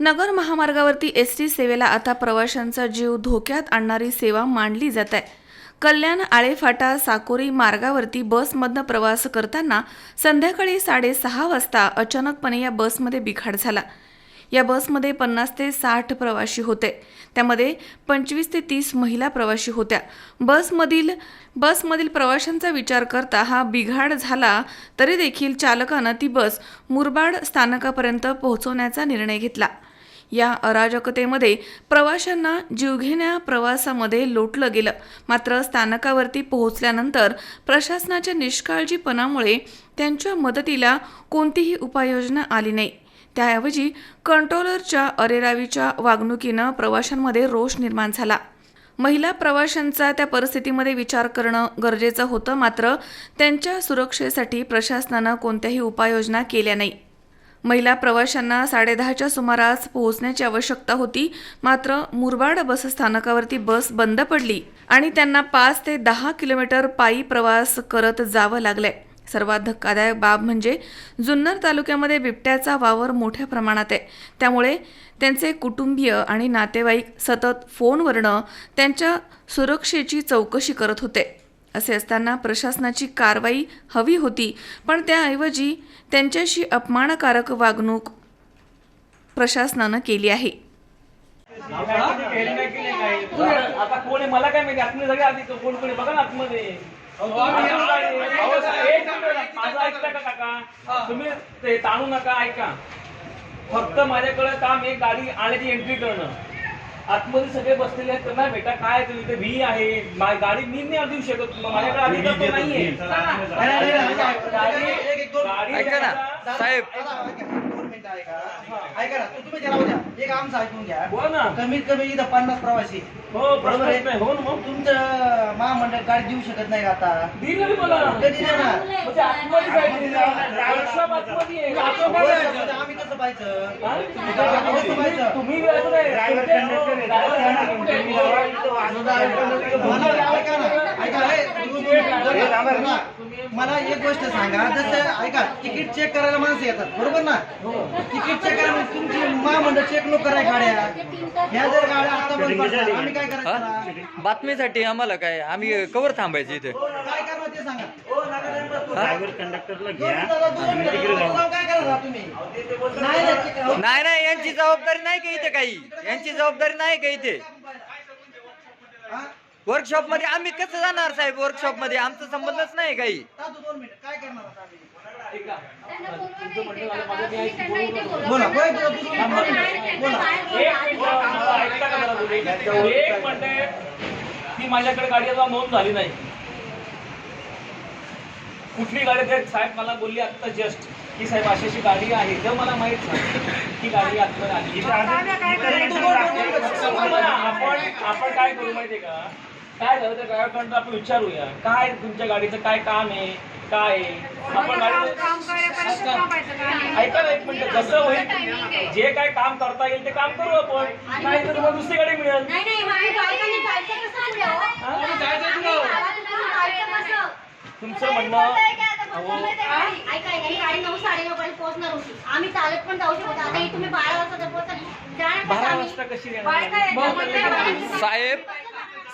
नगर महामार्गावरती S T सेवेला आता प्रवाशांचा जीव धोक्यात आणणारी सेवा मांडली जात आहे. कल्याण आळेफाटा साकोरी मार्गावरती बसमधनं प्रवास करताना संध्याकाळी साडेसहा वाजता अचानकपणे या बसमध्ये बिघाड झाला. या बसमध्ये पन्नास ते साठ प्रवाशी होते. त्यामध्ये पंचवीस ते तीस महिला प्रवाशी होत्या. बसमधील बसमधील प्रवाशांचा विचार करता हा बिघाड झाला तरी देखील चालकानं ती बस मुरबाड स्थानकापर्यंत पोहोचवण्याचा निर्णय घेतला. या अराजकतेमध्ये प्रवाशांना जीवघेण्या प्रवासामध्ये लोटलं गेलं. मात्र स्थानकावरती पोहोचल्यानंतर प्रशासनाच्या निष्काळजीपणामुळे त्यांच्या मदतीला कोणतीही उपाययोजना आली नाही. त्याऐवजी कंट्रोलरच्या अरेरावीच्या वागणुकीनं प्रवाशांमध्ये रोष निर्माण झाला. महिला प्रवाशांचा त्या परिस्थितीमध्ये विचार करणं गरजेचं होतं मात्र त्यांच्या सुरक्षेसाठी प्रशासनानं कोणत्याही उपाययोजना केल्या नाही. महिला प्रवाशांना साडेदहाच्या सुमारास पोहोचण्याची आवश्यकता होती मात्र मुरबाड बस स्थानकावरती बस बंद पडली आणि त्यांना पाच ते दहा किलोमीटर पायी प्रवास करत जावं लागलंय. सर्वात धक्कादायक बाब म्हणजे जुन्नर तालुक्यामध्ये बिबट्याचा वावर मोठ्या प्रमाणात आहे. त्यामुळे त्यांचे कुटुंबीय आणि नातेवाईक सतत फोनवरनं त्यांच्या सुरक्षेची चौकशी करत होते. असे असताना प्रशासनाची कारवाई हवी होती पण त्याऐवजी त्यांच्याशी अपमानकारक वागणूक प्रशासनानं केली आहे. आता कोण मला काय माहिती? आतमध्ये सगळे आधी कोण कोणी बघा ना आतमध्ये. तुम्ही ते ताणू नका ऐका फक्त माझ्याकडे काम एक गाडी आणायची एंट्री करणं आतमध्ये सगळे बसलेले आहेत त्यांना बेटा काय तुम्ही ते व्ही आहे गाडी मी नाही देऊ शकत माझ्याकडे अधिकार नाहीये गाडी- ना साहेब. ऐका ना तू- तुम्ही त्याला उद्या एक आमचं ऐकून घ्या. कमीत कमी इथं पन्नास प्रवासी. हो बरोबर आहे. प्रश्नच नाही हो ना मग. तुमचं महामंडळ गाडी देऊ शकत नाही का आता. दिलं ना मला कधी देणार? म्हणजे आतमध्ये आतमध्ये आहे. आतमध्ये? आम्ही कसं पाहायचं? हा? तुम्ही नाही. ऐका ना. मला एक गोष्ट सांगा जसं ऐका तिकीट चेक करायला माणसं येतात बरोबर ना? तिकीट चेक करायला तुमची महामंडळ चेक नको कराय गाड्या. ह्या जर गाड्या आता बंद पडतात, आम्ही काय करायचं हा? ना? बातमीसाठी आम्हाला काय? आम्ही कवर थांबायचं इथे. काय करणार ते सांगा. कंडक्टरला घ्या तुम्ही? नाही नाही, यांची जबाबदारी नाही का इथे काही? यांची जबाबदारी नाही का इथे? हा? वर्कशॉपमध्ये आम्ही कसं जाणार साहेब? वर्कशॉपमध्ये आमचा संबंधच नाही काही. दादू, दोन मिनिटं, काय करणार आता आम्ही? बोला. बोला, बोला, बोला, बोला, बोला. बोला. एक मिनिट, मला ऐकता का जरा तुम्ही? एक म्हणते की माझ्याकडे गाडी अजून नोंद झाली नाही. कुठली गाडी ते साहेब मला बोलली आता जस्ट की साहेब अशी अशी गाडी आहे. जर मला माहीत नाही की गाडी आतमध्ये आली. आपण आपण काय करू माहितीये का? काय झालं त्या ड्रायव्हरकडनं आपण विचारूया. काय तुमच्या गाडीचं काय काम आहे? काय आहे? आपण गाडी ऐका. ना एक मिनिट. कसं होईल जे काय काम करता येईल ते काम करू आपण. नाही तर मग दुसरी गाडी मिळेल. नाही नाही माझ्या बायकांनी जायचं कसं पुढे हो? हा? जायचं तुला. जायचं कसं? तुमचं म्हणणं अहो, ऐका ऐका, ही गाडी नऊ साडेनऊ पर्यंत पोहोचणार होती. आम्ही चालत पण जाऊ शकतो आता ही तुम्ही बारा वाजता जर पोहोचली जाणार कसं बारा आम्ही? वाजता कशी येणार? मग साहेब.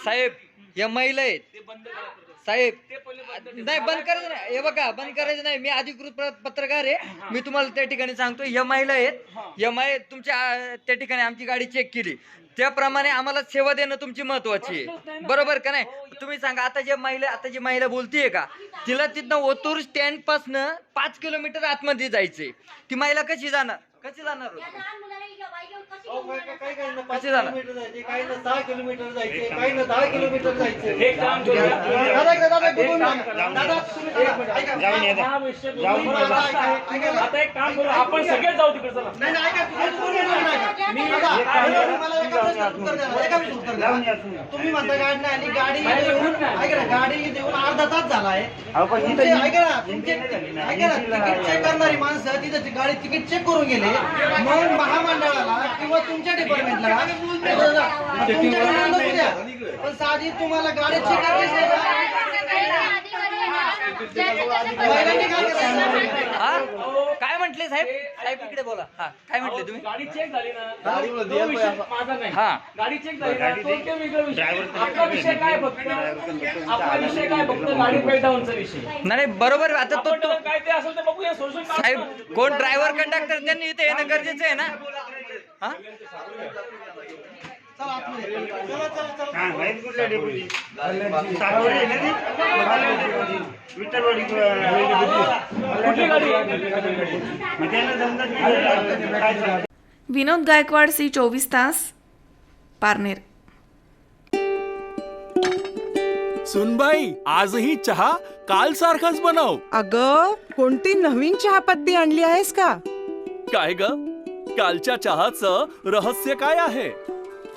साहेब. या महिला आहेत. ते बंद करा परत. साहेब ते पहिले बंद ठेवा. नाही बंद करायचं नाही. हे बघा बंद करायचं नाही. मी अधिकृत प्र- पत्रकार आहे. मी तुम्हाला त्या ठिकाणी सांगतो या महिला आहेत. या माय तुमच्या त्या ठिकाणी आमची गाडी चेक केली. त्याप्रमाणे आम्हाला सेवा देणं तुमची महत्वाची आहे. बरोबर का नाही? तुम्ही सांगा आता जे महिला आता जी महिला बोलतीये का तिला तिथनं ओतूर स्टँड पासनं पाच किलोमीटर आतमध्ये जायचंय. ती महिला कशी जाणार? कशी जाणार होते? ही कशी जाणार? काही काहींना पाच कशी जाणार? किलोमीटर जायचे काहींना सहा किलोमीटर जायचे काहींना दहा किलोमीटर जायचे एक काम करूया दादा एकदा दादा एक बघून काम बघा. करा. दादा तुम्ही दादा, ऐका. जाऊन ये. विषय जाऊन बोलून बघा. आता आता एक काम करू आपण सगळेच जाऊ तिकडे चला नाही नाही ऐका तुम्ही तुम्ही बोलू नका. मी दादा, एक काम तुम्ही करा. मला एका प्रश्नाचं उत्तर द्या एका प्रश्नाचं उत्तर द्या तुम्ही. म्हणता गाडी नाही आणि गाडी नाही. ऐका ना गाडी देऊन अर्धा तास झालाय अहो, पण तुमचे इथं ऐका ना तुमचे इंजिन नाही झाली ना. ऐका ना तिकीट चेक करणारी माणसं तिथे गाडी तिकीट चेक करून गेले मग महामंडळाला किंवा तुमच्या डिपार्टमेंटला तुमच्याकडे द्या पण साधी तुम्हाला गाडी चेक करायची आहे का? महिलांनी काय करायचं? काय म्हटले साहेब? साहेब इकडे बोला. हा काय म्हटले तुम्ही? गाडी चेक झाली ना. तो विषय माझा नाही. हा. गाडी चेक झाली ना गाडी तो चेक- ते वेगळा विषय. ड्रायव्हर आपला विषय काय फक्त आपला विषय काय फक्त गाडी ब्रेकडाऊनचा विषय? नाही बरोबर. आता तो आपण तो त्याला काय ते असेल ते बघूया. सोल्युशन साहेब कोण ड्रायव्हर कंडक्टर त्यांनी इथे येणं गरजेचं आहे ना? हा? विठ्ठलवाडी. विनोद गायकवाड सी चोवीस तास पारनेर. सुनबाई आजही चहा काल सारखाच बनव. अग कोणती नवीन चहापत्ती आणली आहेस का? काय ग? कालच्या चहाचं रहस्य काय आहे?